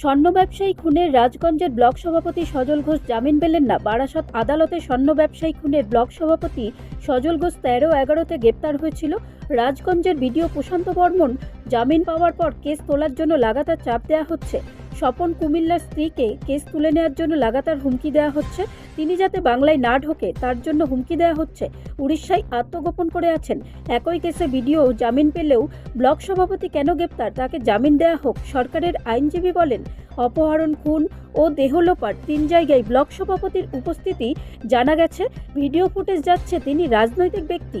স্বর্ণ ব্যবসায়ী খুনের রাজগঞ্জের ব্লক সভাপতি সজল ঘোষ জামিন পেলেন না। বারাসত আদালতে স্বর্ণ ব্যবসায়ী খুনের ব্লক সভাপতি সজল ঘোষ তেরো এগারোতে গ্রেপ্তার হয়েছিল। রাজগঞ্জের বিডিও প্রশান্ত বর্মন জামিন পাওয়ার পর কেস তোলার জন্য লাগাতার চাপ দেওয়া হচ্ছে। স্বপন কুমিল্লার স্ত্রীকে কেস তুলে নেওয়ার জন্য লাগাতার হুমকি দেওয়া হচ্ছে। তিনি যাতে বাংলায় না ঢোকে, তার জন্য হুমকি দেওয়া হচ্ছে। উড়িষ্যায় আত্মগোপন করে আছেন। একই কেসে বিডিও জামিন পেলেও ব্লক সভাপতি কেন গ্রেপ্তার, তাকে জামিন দেওয়া হোক, সরকারের আইনজীবী বলেন, অপহরণ, খুন ও দেহলোপাট তিন জায়গায় ব্লক সভাপতির উপস্থিতি জানা গেছে। ভিডিও ফুটেজ যাচ্ছে তিনি রাজনৈতিক ব্যক্তি।